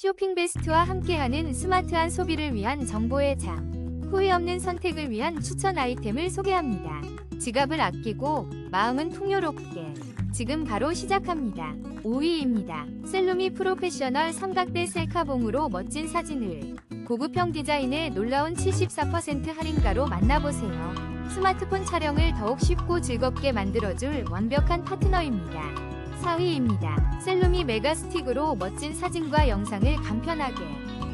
쇼핑 베스트와 함께하는 스마트한 소비를 위한 정보의 장. 후회 없는 선택을 위한 추천 아이템을 소개합니다. 지갑을 아끼고 마음은 풍요롭게. 지금 바로 시작합니다. 5위입니다. 셀루미 프로페셔널 삼각대 셀카봉으로 멋진 사진을 고급형 디자인의 놀라운 74% 할인가로 만나보세요. 스마트폰 촬영을 더욱 쉽고 즐겁게 만들어줄 완벽한 파트너입니다. 4위입니다. 셀루미 메가 스틱으로 멋진 사진과 영상을 간편하게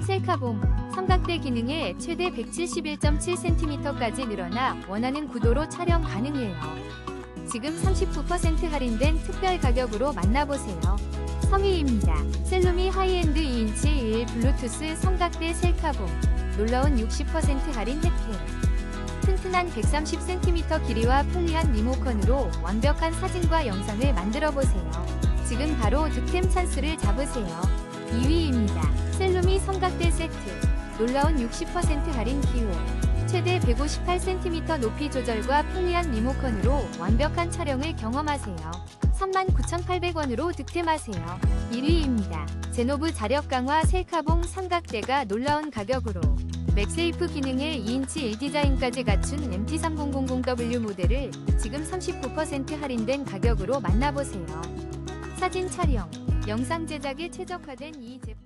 셀카봉 삼각대 기능에 최대 171.7cm까지 늘어나 원하는 구도로 촬영 가능해요. 지금 39% 할인된 특별 가격으로 만나보세요. 3위입니다. 셀루미 하이엔드 2인치 1 블루투스 삼각대 셀카봉 놀라운 60% 할인 혜택 튼튼한 130cm 길이와 편리한 리모컨으로 완벽한 사진과 영상을 만들어 보세요. 지금 바로 득템 찬스를 잡으세요. 2위입니다. 셀루미 삼각대 세트. 놀라운 60% 할인 기호. 최대 158cm 높이 조절과 편리한 리모컨으로 완벽한 촬영을 경험하세요. 39,800원으로 득템하세요. 1위입니다. 제노브 자력 강화 셀카봉 삼각대가 놀라운 가격으로 맥세이프 기능의 2인치 1 디자인까지 갖춘 MT3000W 모델을 지금 39% 할인된 가격으로 만나보세요. 사진 촬영, 영상 제작에 최적화된 이 제품